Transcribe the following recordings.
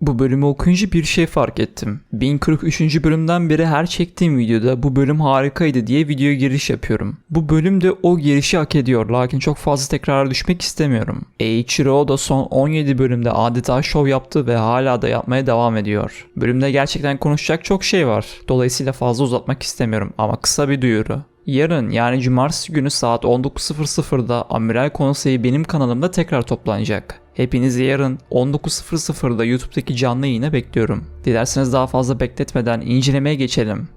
Bu bölümü okuyunca bir şey fark ettim. 1043. bölümden beri her çektiğim videoda bu bölüm harikaydı diye videoya giriş yapıyorum. Bu bölüm de o girişi hak ediyor lakin çok fazla tekrara düşmek istemiyorum. Eiichiro da son 17 bölümde adeta şov yaptı ve hala da yapmaya devam ediyor. Bölümde gerçekten konuşacak çok şey var. Dolayısıyla fazla uzatmak istemiyorum ama kısa bir duyuru. Yarın yani cumartesi günü saat 19.00'da Amiral Konseyi benim kanalımda tekrar toplanacak. Hepinizi yarın 19.00'da YouTube'daki canlı yayına bekliyorum. Dilerseniz daha fazla bekletmeden incelemeye geçelim.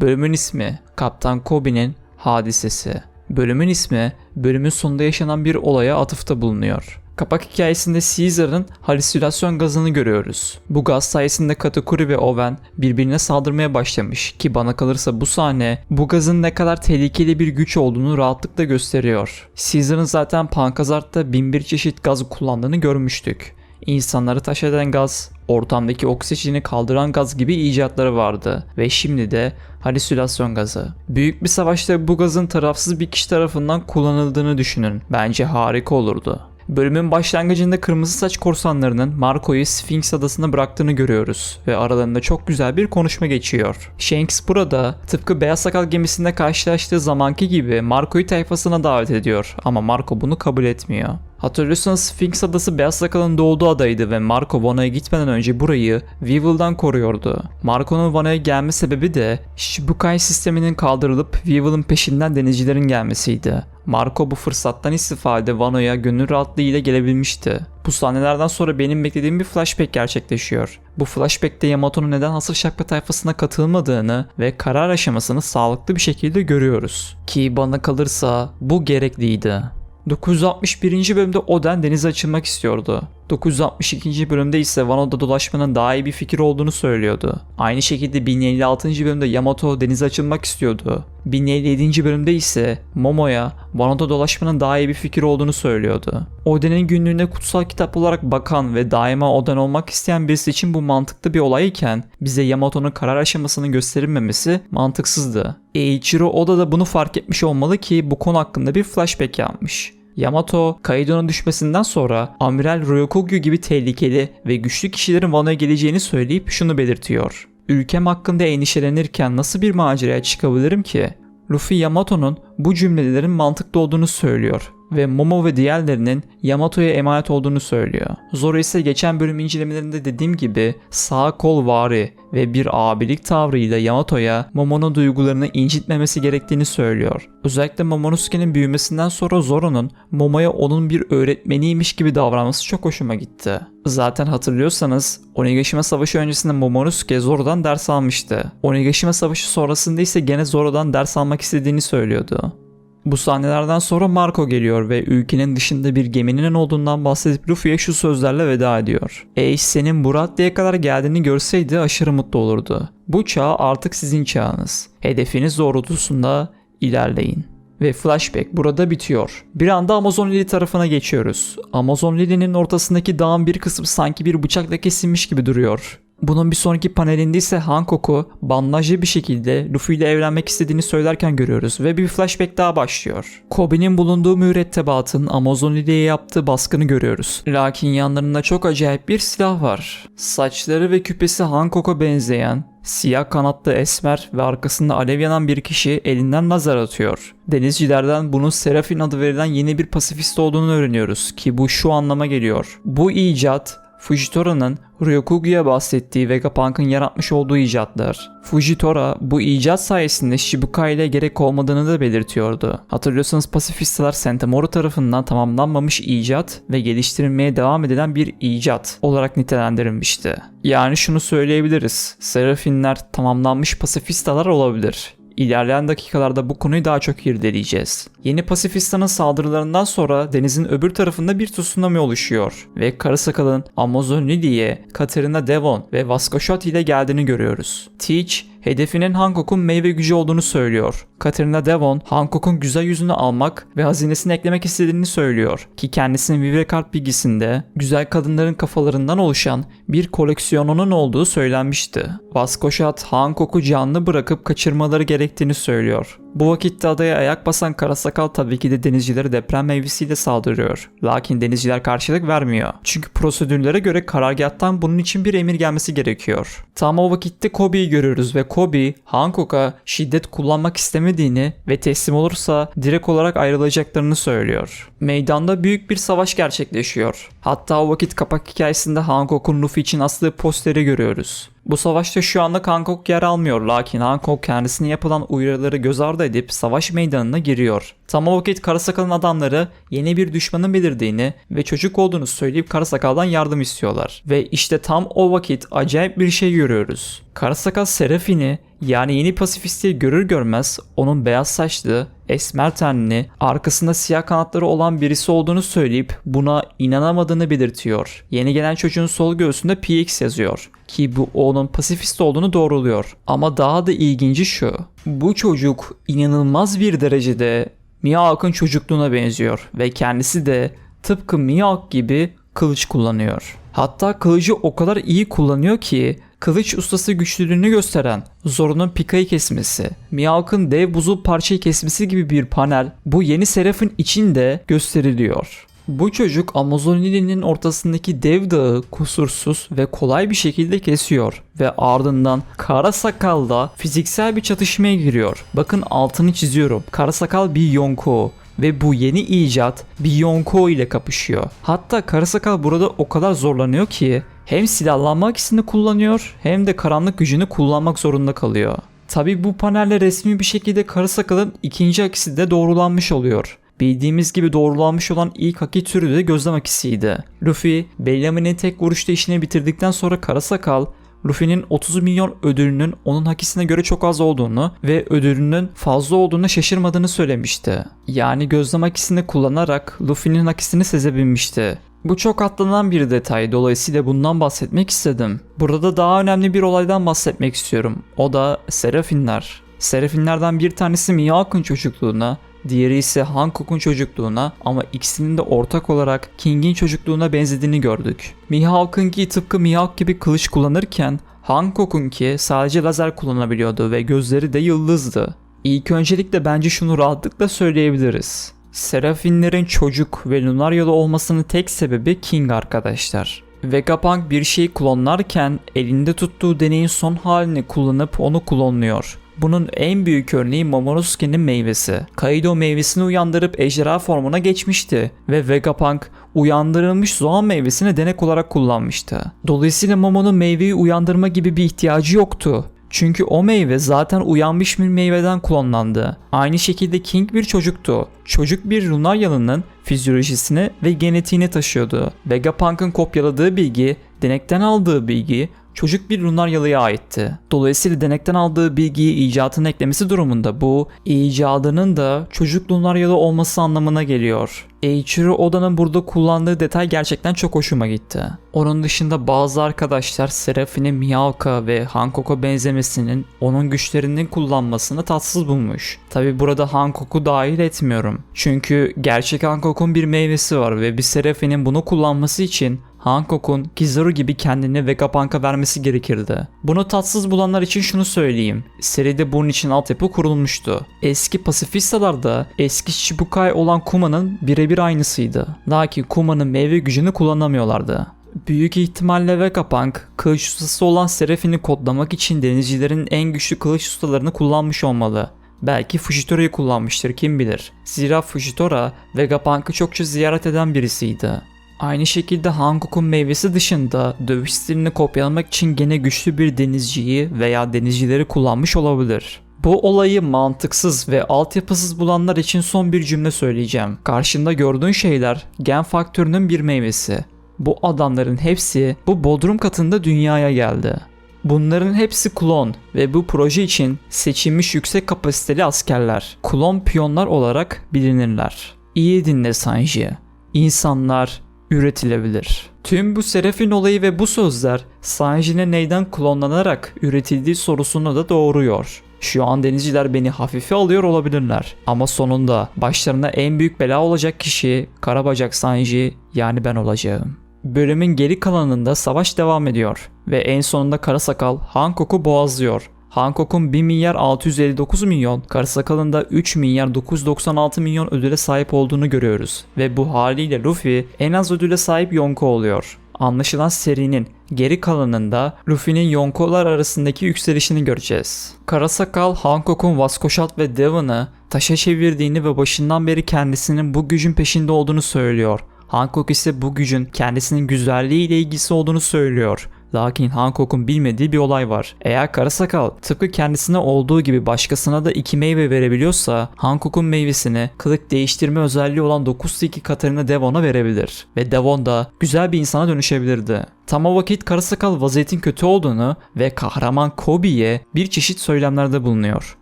Bölümün ismi Kaptan Kobe'nin Hadisesi. Bölümün ismi bölümün sonunda yaşanan bir olaya atıfta bulunuyor. Kapak hikayesinde Caesar'ın halüsinasyon gazını görüyoruz. Bu gaz sayesinde Katakuri ve Owen birbirine saldırmaya başlamış ki bana kalırsa bu sahne bu gazın ne kadar tehlikeli bir güç olduğunu rahatlıkla gösteriyor. Caesar'ın zaten Pankazart'ta binbir çeşit gaz kullandığını görmüştük. İnsanları taş eden gaz, ortamdaki oksijeni kaldıran gaz gibi icatları vardı ve şimdi de halüsinasyon gazı. Büyük bir savaşta bu gazın tarafsız bir kişi tarafından kullanıldığını düşünün. Bence harika olurdu. Bölümün başlangıcında kırmızı saç korsanlarının Marco'yu Sphinx adasına bıraktığını görüyoruz ve aralarında çok güzel bir konuşma geçiyor. Shanks burada tıpkı Beyaz Sakal gemisinde karşılaştığı zamanki gibi Marco'yu tayfasına davet ediyor ama Marco bunu kabul etmiyor. Hatırlıyorsanız Sphinx adası Beyaz Sakal'ın doğduğu adaydı ve Marco Wano'ya gitmeden önce burayı Weevil'dan koruyordu. Marco'nun Wano'ya gelme sebebi de Shibukai sisteminin kaldırılıp Weevil'ın peşinden denizcilerin gelmesiydi. Marco bu fırsattan istifade Wano'ya gönül rahatlığıyla gelebilmişti. Bu sahnelerden sonra benim beklediğim bir flashback gerçekleşiyor. Bu flashback'te Yamato'nun neden Hasır Şapka tayfasına katılmadığını ve karar aşamasını sağlıklı bir şekilde görüyoruz. Ki bana kalırsa bu gerekliydi. 961. bölümde Oden denize açılmak istiyordu. 962. bölümde ise Wano'da dolaşmanın daha iyi bir fikir olduğunu söylüyordu. Aynı şekilde 1056. bölümde Yamato denize açılmak istiyordu. 1057. bölümde ise Momo'ya Wano'da dolaşmanın daha iyi bir fikir olduğunu söylüyordu. Oden'in günlüğüne kutsal kitap olarak bakan ve daima Oden olmak isteyen birisi için bu mantıklı bir olay iken bize Yamato'nun karar aşamasının gösterilmemesi mantıksızdı. Eiichiro Oda da bunu fark etmiş olmalı ki bu konu hakkında bir flashback yapmış. Yamato, Kaido'nun düşmesinden sonra Amiral Ryokugyu gibi tehlikeli ve güçlü kişilerin Wano'ya geleceğini söyleyip şunu belirtiyor. Ülkem hakkında endişelenirken nasıl bir maceraya çıkabilirim ki? Luffy Yamato'nun bu cümlelerin mantıklı olduğunu söylüyor ve Momo ve diğerlerinin Yamato'ya emanet olduğunu söylüyor. Zoro ise geçen bölüm incelemelerinde dediğim gibi sağ kol vari ve bir abilik tavrıyla Yamato'ya Momo'nun duygularını incitmemesi gerektiğini söylüyor. Özellikle Momonosuke'nin büyümesinden sonra Zoro'nun Momo'ya onun bir öğretmeniymiş gibi davranması çok hoşuma gitti. Zaten hatırlıyorsanız Onigashima Savaşı öncesinde Momonosuke Zoro'dan ders almıştı. Onigashima Savaşı sonrasında ise gene Zoro'dan ders almak istediğini söylüyordu. Bu sahnelerden sonra Marco geliyor ve ülkenin dışında bir geminin olduğundan bahsedip Luffy'ye şu sözlerle veda ediyor. Ace senin bu raddeye kadar geldiğini görseydi aşırı mutlu olurdu. Bu çağ artık sizin çağınız. Hedefiniz doğrultusunda ilerleyin. Ve flashback burada bitiyor. Bir anda Amazon Lily tarafına geçiyoruz. Amazon Lily'nin ortasındaki dağın bir kısmı sanki bir bıçakla kesilmiş gibi duruyor. Bunun bir sonraki panelinde ise Hankook'u bandajlı bir şekilde Luffy ile evlenmek istediğini söylerken görüyoruz ve bir flashback daha başlıyor. Kobe'nin bulunduğu mürettebatın Amazon Lily'ye yaptığı baskını görüyoruz. Lakin yanlarında çok acayip bir silah var. Saçları ve küpesi Hankook'a benzeyen, siyah kanatlı esmer ve arkasında alev yanan bir kişi elinden lazer atıyor. Denizcilerden bunun Serafin adı verilen yeni bir pasifist olduğunu öğreniyoruz ki bu şu anlama geliyor. Bu icat Fujitora'nın Ryokugu'ya bahsettiği Vegapunk'ın yaratmış olduğu icatlar. Fujitora bu icat sayesinde Shibukai ile gerek olmadığını da belirtiyordu. Hatırlıyorsanız pasifistler Sentomaru tarafından tamamlanmamış icat ve geliştirilmeye devam edilen bir icat olarak nitelendirilmişti. Yani şunu söyleyebiliriz. Serafinler tamamlanmış pasifistalar olabilir. İlerleyen dakikalarda bu konuyu daha çok irdeleyeceğiz. Yeni Pasifistan'ın saldırılarından sonra denizin öbür tarafında bir tsunami oluşuyor ve Kara Sakal'ın Amazon Lily'ye Katerina Devon ve Vasco Shot ile geldiğini görüyoruz. Teach hedefinin Hancock'un meyve gücü olduğunu söylüyor. Katerina Devon, Hancock'un güzel yüzünü almak ve hazinesini eklemek istediğini söylüyor ki kendisinin Vivrekart bilgisinde güzel kadınların kafalarından oluşan bir koleksiyonunun olduğu söylenmişti. Vasco Shot, Hancock'u canlı bırakıp kaçırmaları gerektiğini söylüyor. Bu vakitte adaya ayak basan Karasakal tabii ki de denizcilere deprem meyvesiyle saldırıyor. Lakin denizciler karşılık vermiyor. Çünkü prosedürlere göre karargâhtan bunun için bir emir gelmesi gerekiyor. Tam o vakitte Kobe'yi görüyoruz ve Kobe Hancock'a şiddet kullanmak istemediğini ve teslim olursa direkt olarak ayrılacaklarını söylüyor. Meydanda büyük bir savaş gerçekleşiyor. Hatta o vakit kapak hikayesinde Hancock'un Luffy için astığı posteri görüyoruz. Bu savaşta şu anda Hancock yer almıyor lakin Hancock kendisine yapılan uyarıları göz ardı edip savaş meydanına giriyor. Tam o vakit Karasakal'ın adamları yeni bir düşmanın belirdiğini ve çocuk olduğunu söyleyip Karasakal'dan yardım istiyorlar. Ve işte tam o vakit acayip bir şey görüyoruz. Karasakal Serafin'i yani yeni pasifisti görür görmez onun beyaz saçlı, esmer tenli, arkasında siyah kanatları olan birisi olduğunu söyleyip buna inanamadığını belirtiyor. Yeni gelen çocuğun sol göğsünde PX yazıyor ki bu onun pasifist olduğunu doğruluyor. Ama daha da ilginci şu. Bu çocuk inanılmaz bir derecede Mihawk'ın çocukluğuna benziyor ve kendisi de tıpkı Mihawk gibi kılıç kullanıyor. Hatta kılıcı o kadar iyi kullanıyor ki kılıç ustası güçlülüğünü gösteren Zoro'nun Pika'yı kesmesi, Mihawk'ın dev buzul parçayı kesmesi gibi bir panel bu yeni Seraph'in içinde gösteriliyor. Bu çocuk Amazonili'nin ortasındaki dev dağı kusursuz ve kolay bir şekilde kesiyor ve ardından Kara Sakal'da fiziksel bir çatışmaya giriyor. Bakın altını çiziyorum. Kara Sakal bir Yonko ve bu yeni icat bir Yonko ile kapışıyor. Hatta Karasakal burada o kadar zorlanıyor ki hem silahlanma ikisini kullanıyor hem de karanlık gücünü kullanmak zorunda kalıyor. Tabi bu panelle resmi bir şekilde Karasakal'ın ikinci akisi de doğrulanmış oluyor. Bildiğimiz gibi doğrulanmış olan ilk haki türü de gözlem akisiydi. Luffy, Bellamy'nin tek vuruşta işini bitirdikten sonra Karasakal, Luffy'nin 30 milyon ödülünün onun hakisine göre çok az olduğunu ve ödülünün fazla olduğuna şaşırmadığını söylemişti. Yani gözlem hakisini kullanarak Luffy'nin hakisini sezebilmişti. Bu çok atlanan bir detay dolayısıyla bundan bahsetmek istedim. Burada daha önemli bir olaydan bahsetmek istiyorum. O da Serafinler. Serafinlerden bir tanesi Mihawk'ın çocukluğuna, diğeri ise Hancock'un çocukluğuna ama ikisinin de ortak olarak King'in çocukluğuna benzediğini gördük. Mihawk'ınki tıpkı Mihawk gibi kılıç kullanırken Hancock'unki sadece lazer kullanabiliyordu ve gözleri de yıldızdı. İlk öncelikle bence şunu rahatlıkla söyleyebiliriz. Serafinlerin çocuk ve Lunaryalı olmasının tek sebebi King arkadaşlar. Vegapunk bir şeyi klonlarken elinde tuttuğu deneyin son halini kullanıp onu klonluyor. Bunun en büyük örneği Momonosuke'nin meyvesi. Kaido meyvesini uyandırıp ejderha formuna geçmişti ve Vegapunk uyandırılmış Zoan meyvesini denek olarak kullanmıştı. Dolayısıyla Momo'nun meyveyi uyandırma gibi bir ihtiyacı yoktu. Çünkü o meyve zaten uyanmış bir meyveden klonlandı. Aynı şekilde King bir çocuktu. Çocuk bir Lunaryalının fizyolojisini ve genetiğini taşıyordu. Vegapunk'ın kopyaladığı bilgi, denekten aldığı bilgi, çocuk bir Lunaryalı'ya aitti. Dolayısıyla denekten aldığı bilgiyi icatına eklemesi durumunda bu icadının da çocuk Lunaryalı olması anlamına geliyor. Eiichiro Oda'nın burada kullandığı detay gerçekten çok hoşuma gitti. Onun dışında bazı arkadaşlar Seraphine Miyauka ve Hancock'a benzemesinin onun güçlerinin kullanmasını tatsız bulmuş. Tabi burada Hancock'u dahil etmiyorum. Çünkü gerçek Hancock'un bir meyvesi var ve bir Seraphine'in bunu kullanması için Hancock'un Kizaru gibi kendini Vegapunk'a vermesi gerekirdi. Bunu tatsız bulanlar için şunu söyleyeyim. Seride bunun için altyapı kurulmuştu. Eski pasifistalarda eski Shibukai olan Kuma'nın birebir aynısıydı. Lakin Kuma'nın meyve gücünü kullanamıyorlardı. Büyük ihtimalle Vegapunk, kılıç ustası olan Seraphine kodlamak için denizcilerin en güçlü kılıç ustalarını kullanmış olmalı. Belki Fujitora'yı kullanmıştır kim bilir. Zira Fujitora Vegapunk'ı çokça ziyaret eden birisiydi. Aynı şekilde Hankook'un meyvesi dışında dövüş stilini kopyalamak için gene güçlü bir denizciyi veya denizcileri kullanmış olabilir. Bu olayı mantıksız ve altyapısız bulanlar için son bir cümle söyleyeceğim. Karşında gördüğün şeyler gen faktörünün bir meyvesi. Bu adamların hepsi bu bodrum katında dünyaya geldi. Bunların hepsi klon ve bu proje için seçilmiş yüksek kapasiteli askerler. Klon piyonlar olarak bilinirler. İyi dinle Sanji. İnsanlar üretilebilir. Tüm bu Serafin olayı ve bu sözler Sanji'ne neyden klonlanarak üretildiği sorusunu da doğuruyor. Şu an denizciler beni hafife alıyor olabilirler. Ama sonunda başlarına en büyük bela olacak kişi Karabacak Sanji yani ben olacağım. Bölümün geri kalanında savaş devam ediyor ve en sonunda Karasakal Hancock'u boğazlıyor. Hancock'un 1 milyar 659 milyon, Karasakal'ın da 3 milyar 996 milyon ödüle sahip olduğunu görüyoruz. Ve bu haliyle Luffy en az ödüle sahip Yonko oluyor. Anlaşılan serinin geri kalanında Luffy'nin Yonko'lar arasındaki yükselişini göreceğiz. Karasakal, Hancock'un Vascoşat ve Devon'ı taşa çevirdiğini ve başından beri kendisinin bu gücün peşinde olduğunu söylüyor. Hancock ise bu gücün kendisinin güzelliğiyle ilgisi olduğunu söylüyor. Lakin Hancock'un bilmediği bir olay var. Eğer Karasakal tıpkı kendisine olduğu gibi başkasına da iki meyve verebiliyorsa Hancock'un meyvesini kılık değiştirme özelliği olan 9 Siki Katarina Devon'a verebilir. Ve Devon da güzel bir insana dönüşebilirdi. Tam o vakit Karasakal vaziyetin kötü olduğunu ve kahraman Kobe'ye bir çeşit söylemlerde bulunuyor.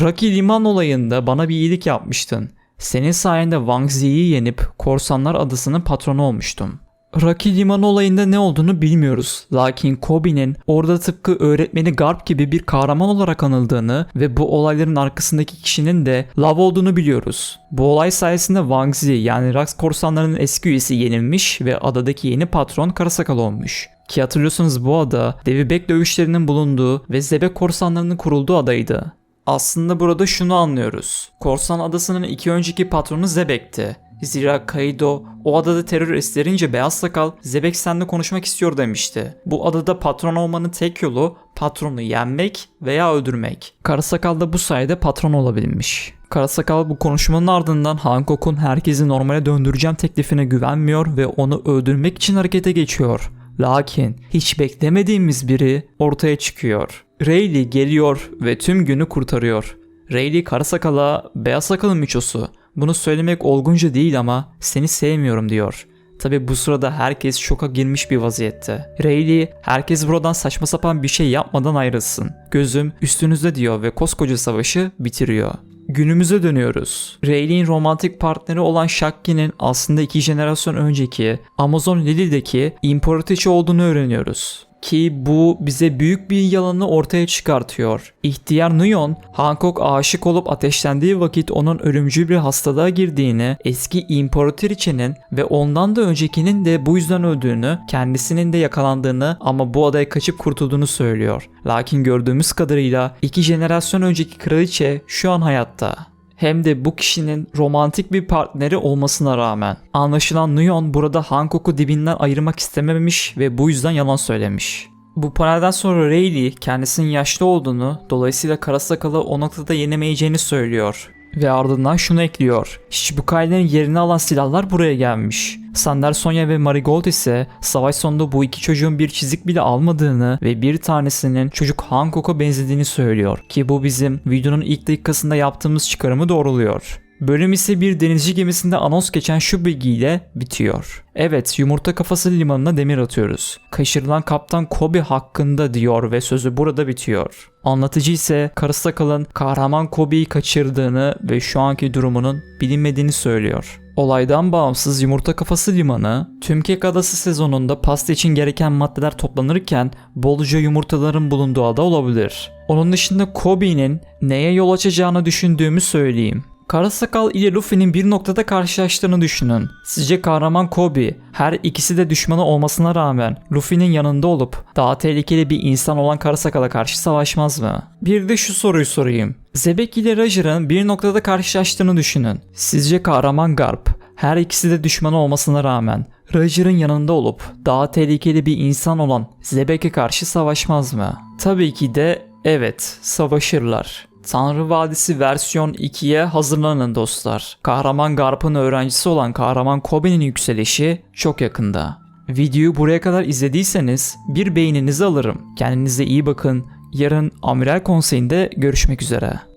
Rocky Liman olayında bana bir iyilik yapmıştın. Senin sayende Wang Zi'yi yenip Korsanlar Adası'nın patronu olmuştum. Rocky Liman olayında ne olduğunu bilmiyoruz. Lakin Kobe'nin orada tıpkı öğretmeni Garp gibi bir kahraman olarak anıldığını ve bu olayların arkasındaki kişinin de Lav olduğunu biliyoruz. Bu olay sayesinde Wang Zi yani Rax korsanlarının eski üyesi yenilmiş ve adadaki yeni patron Karasakal olmuş. Ki hatırlıyorsanız bu ada devi bek dövüşlerinin bulunduğu ve zebek korsanlarının kurulduğu adaydı. Aslında burada şunu anlıyoruz. Korsan adasının iki önceki patronu Zebek'ti. Zira Kaido o adada terör estirince Beyaz Sakal Zebek seninle konuşmak istiyor demişti. Bu adada patron olmanın tek yolu patronu yenmek veya öldürmek. Karasakal da bu sayede patron olabilmiş. Karasakal bu konuşmanın ardından Hancock'un herkesi normale döndüreceğim teklifine güvenmiyor ve onu öldürmek için harekete geçiyor. Lakin hiç beklemediğimiz biri ortaya çıkıyor. Rayleigh geliyor ve tüm günü kurtarıyor. Rayleigh Karasakal'a beyaz sakalın miçosu. Bunu söylemek olgunca değil ama seni sevmiyorum diyor. Tabi bu sırada herkes şoka girmiş bir vaziyette. Rayleigh herkes buradan saçma sapan bir şey yapmadan ayrılsın. Gözüm üstünüzde diyor ve koskoca savaşı bitiriyor. Günümüze dönüyoruz. Rayleigh'in romantik partneri olan Shakki'nin aslında iki jenerasyon önceki Amazon Lily'deki imparatoriçe olduğunu öğreniyoruz. Ki bu bize büyük bir yalanı ortaya çıkartıyor. İhtiyar Nuyon, Hancock aşık olup ateşlendiği vakit onun ölümcül bir hastalığa girdiğini, eski imparatoriçenin ve ondan da öncekinin de bu yüzden öldüğünü, kendisinin de yakalandığını ama bu adaya kaçıp kurtulduğunu söylüyor. Lakin gördüğümüz kadarıyla iki jenerasyon önceki kraliçe şu an hayatta hem de bu kişinin romantik bir partneri olmasına rağmen. Anlaşılan Nuyon burada Hancock'u dibinden ayırmak istememiş ve bu yüzden yalan söylemiş. Bu panelden sonra Rayleigh kendisinin yaşlı olduğunu, dolayısıyla Karasakalı o noktada yenemeyeceğini söylüyor. Ve ardından şunu ekliyor. Shichibukai'lerin yerini alan silahlar buraya gelmiş. Sander Sonya ve Marigold ise savaş sonunda bu iki çocuğun bir çizik bile almadığını ve bir tanesinin çocuk Hancock'a benzediğini söylüyor. Ki bu bizim videonun ilk dakikasında yaptığımız çıkarımı doğruluyor. Bölüm ise bir denizci gemisinde anons geçen şu bilgiyle bitiyor. Evet yumurta kafası limanına demir atıyoruz. Kaçırılan kaptan Kobe hakkında diyor ve sözü burada bitiyor. Anlatıcı ise Karasakal'ın kahraman Kobe'yi kaçırdığını ve şu anki durumunun bilinmediğini söylüyor. Olaydan bağımsız Yumurta Kafası Limanı, Tümkek Adası sezonunda pasta için gereken maddeler toplanırken bolca yumurtaların bulunduğu ada olabilir. Onun dışında Kobe'nin neye yol açacağını düşündüğümü söyleyeyim. Karasakal ile Luffy'nin bir noktada karşılaştığını düşünün. Sizce kahraman Kobe her ikisi de düşmanı olmasına rağmen Luffy'nin yanında olup daha tehlikeli bir insan olan Karasakal'a karşı savaşmaz mı? Bir de şu soruyu sorayım. Zebek ile Roger'ın bir noktada karşılaştığını düşünün. Sizce kahraman Garp her ikisi de düşmanı olmasına rağmen Roger'ın yanında olup daha tehlikeli bir insan olan Zebek'e karşı savaşmaz mı? Tabii ki de evet savaşırlar. Tanrı Vadisi versiyon 2'ye hazırlanın dostlar. Kahraman Garp'ın öğrencisi olan Kahraman Kobe'nin yükselişi çok yakında. Videoyu buraya kadar izlediyseniz bir beğeninizi alırım. Kendinize iyi bakın. Yarın Amiral Konseyi'nde görüşmek üzere.